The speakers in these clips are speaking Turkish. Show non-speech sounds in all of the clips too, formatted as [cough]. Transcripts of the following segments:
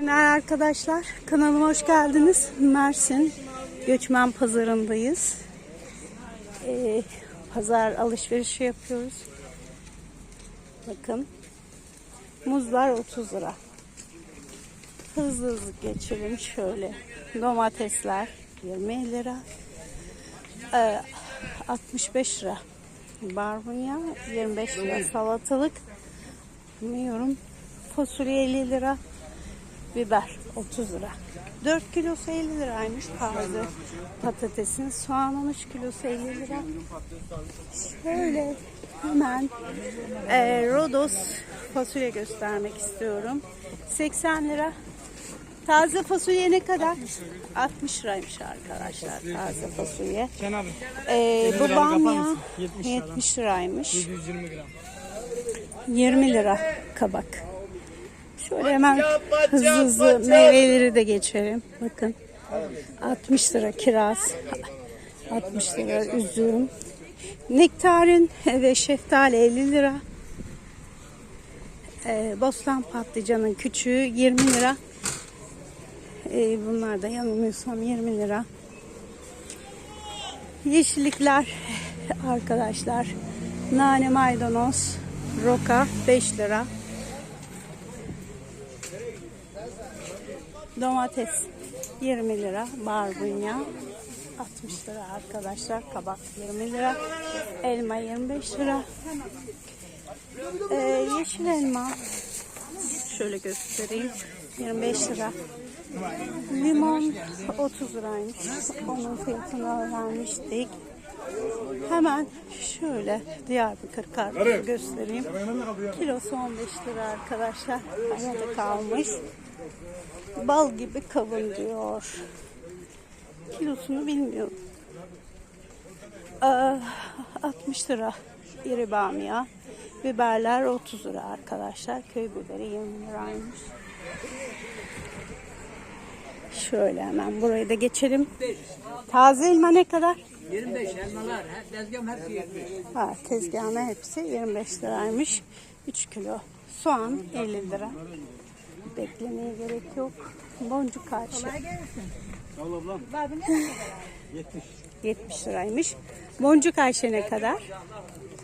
Merhaba arkadaşlar, kanalıma hoş geldiniz. Mersin Göçmen Pazarı'ndayız. Ee, pazar alışverişi yapıyoruz. Bakın, muzlar 30 lira. Hızlı hızlı geçelim şöyle. Domatesler 20 lira. Ee, 65 lira. Barbunya 25 lira. Salatalık bilmiyorum. Fasulye 50 lira. Biber 30 lira. 4 kilosu 50 liraymış taze patatesin. Soğanın 3 kilosu 50 lira. Şöyle hemen e, Rodos fasulye göstermek istiyorum. 80 lira. Taze fasulye ne kadar? 60 liraymış arkadaşlar taze fasulye. Sen abi. E, bu bamya mısın? 70 liradan. 70 liraymış. 720 gram. 20 lira kabak. Şöyle hemen hızlı hızlı meyveleri de geçelim. Bakın 60 lira kiraz, 60 lira üzüm, nektarin ve şeftali 50 lira. Ee, bostan patlıcanın küçüğü 20 lira. Ee, bunlar da yanılmıyorsam 20 lira. Yeşillikler arkadaşlar. Nane maydanoz, roka 5 lira. Domates 20 lira, barbunya 60 lira arkadaşlar, kabak 20 lira, elma 25 lira. Ee, yeşil elma şöyle göstereyim 25 lira. Limon 30 liraymış. Onun fiyatını öğrenmiştik. Hemen şöyle Diyarbakır karpuzu göstereyim. Kilosu 15 lira arkadaşlar. Arada kalmış. Bal gibi kavun diyor. Kilosunu bilmiyorum. Aa, 60 lira iri bamya. Biberler 30 lira arkadaşlar. Köy biberi 20 liraymış. Şöyle hemen burayı da geçelim. Taze elma ne kadar? 25 elmalar, her tezgahım hepsi 25. Ha, tezgahına hepsi 25 liraymış. 3 kilo. Soğan 50 lira. Beklemeye gerek yok. Boncuk karşı. Sağ ol ablam. 70. 70 liraymış. Boncuk Ayşe ne kadar?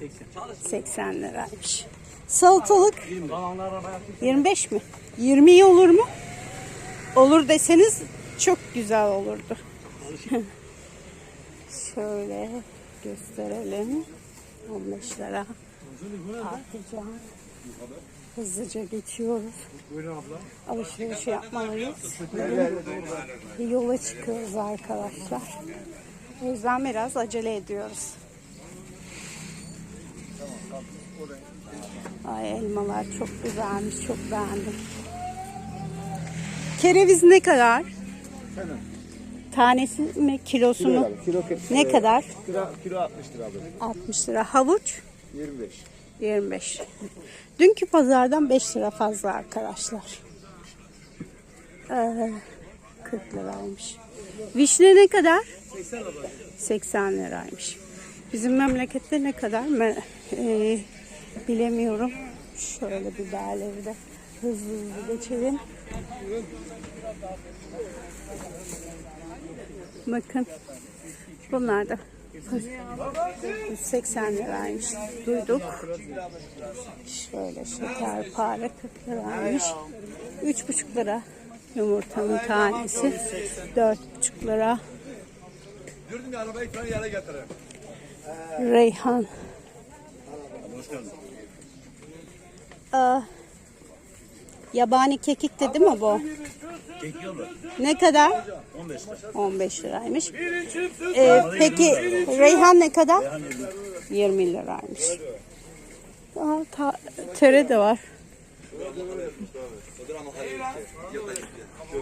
80. 80 liraymış. Salatalık Kalanlar arabaya 25 mi? 20 iyi olur mu? Olur deseniz çok güzel olurdu. [laughs] Şöyle gösterelim. 15 lira. Patlıcan. Hızlıca geçiyoruz. Alışveriş yapmalıyız. Bugün yola çıkıyoruz arkadaşlar. O yüzden biraz acele ediyoruz. Ay elmalar çok güzelmiş, çok beğendim. Kereviz ne kadar? Tanesi mi, kilosu mu? Kilo 40 Ne kadar? Kilo, kilo 60 lira abi. 60 lira. Havuç 25. 25. Dünkü pazardan 5 lira fazla arkadaşlar. Ee, 40 liraymış. Vişne ne kadar? 80 liraymış. Bizim memlekette ne kadar? Me- e, bilemiyorum. Şöyle biberleri de hızlı hızlı geçelim. Bakın. Bunlar da 80 liraymış. Duyduk. Şöyle şekerpare 40 liraymış. 3,5 lira yumurtanın tanesi. 4,5 lira. Gördün mü arabayı falan yere getirin. Reyhan. Aa, yabani kekik de değil mi bu? Ne kadar? 15 lira. 15 liraymış. Ee, peki Reyhan ne kadar? 20 liraymış. Aa, ta, tere de var.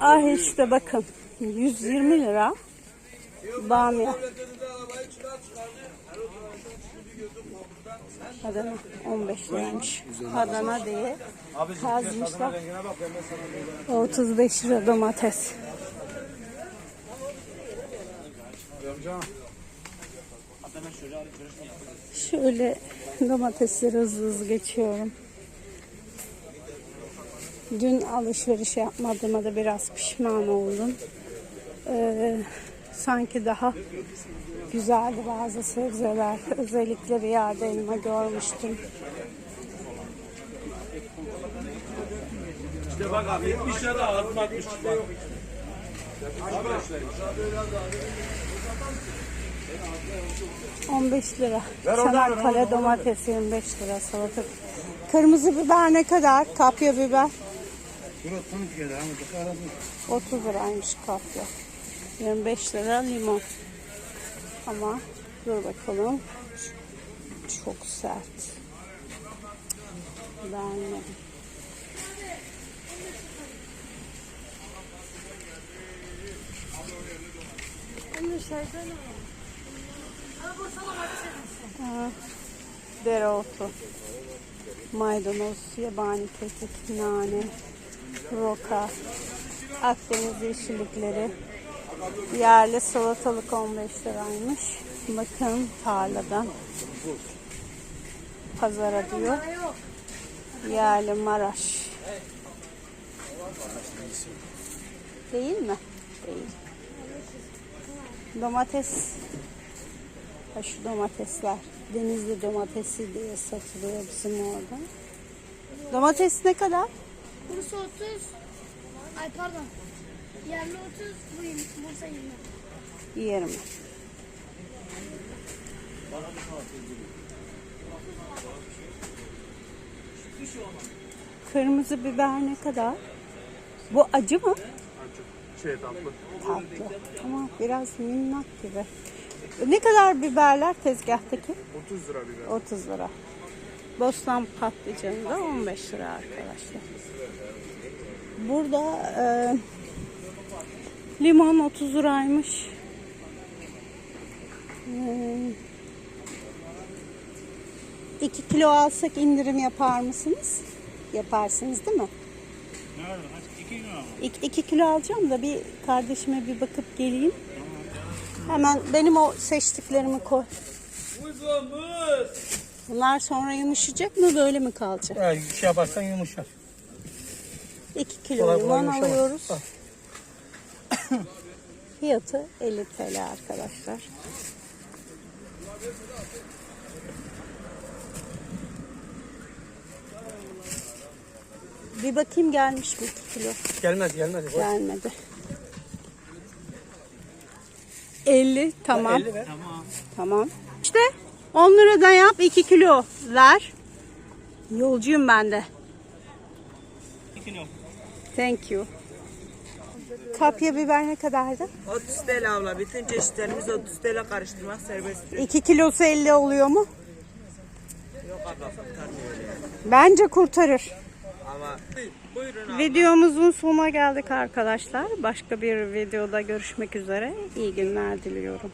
Ah işte bakın 120 lira bamya. Adana 15 liraymış. Adana diye kazmışlar. 35 lira domates. Şöyle domatesleri hızlı hızlı geçiyorum. Dün alışveriş yapmadığıma da biraz pişman oldum. Ee, sanki daha güzeldi bazı sebzeler. Özellikle bir yerde elma görmüştüm. İşte bak abi 70 lira ağzım 60 lira. 15 lira. Çanakkale domates 25 lira salata. Kırmızı biber ne kadar? Kapya biber. 30 liraymış kapya. 25 lira limon. Ama dur bakalım. Çok sert. Beğenmedim. Ha, Dereotu, maydanoz, yabani kekik, nane, roka, Akdeniz yeşillikleri, yerli salatalık 15 liraymış. Bakın tarladan pazara diyor. Yerli Maraş. Değil mi? Değil. Domates. Ha şu domatesler. Denizli domatesi diye satılıyor bizim orada. Domates ne kadar? Burası 30. Ay pardon. Yerli 30, bu yirmi- Bursa 20. Yerim. Kırmızı biber ne kadar? Bu acı mı? Şey tatlı. Tatlı. Ama biraz minnak gibi. Ne kadar biberler tezgahtaki? 30 lira biber. 30 lira. Bostan patlıcanı da 15 lira arkadaşlar. Burada e, limon 30 liraymış. E, 2 kilo alsak indirim yapar mısınız? Yaparsınız değil mi? Nerede? 2 lira mı? 2 kilo alacağım da bir kardeşime bir bakıp geleyim. Hemen benim o seçtiklerimi koy. Bunlar sonra yumuşayacak mı böyle mi kalacak? Ya şey yaparsan yumuşar. 2 kilo Kolay kolay limon yumuşamaz. alıyoruz. Al. Fiyatı 50 TL arkadaşlar. Bir bakayım gelmiş mi 2 kilo? Gelmez gelmez. Gelmedi. 50 tamam. 50 ver. Tamam. Tamam. İşte 10 liradan yap 2 kilo ver. Yolcuyum ben de. 2 kilo. Thank you. Kapya biber ne kadardı? 30 TL abla. Bütün çeşitlerimiz 30 TL karıştırmak serbest. 2 kilosu 50 oluyor mu? Yok abla kurtarmıyor öyle. Bence kurtarır. Ama buyurun abla. Videomuzun sonuna geldik arkadaşlar. Başka bir videoda görüşmek üzere. İyi günler diliyorum.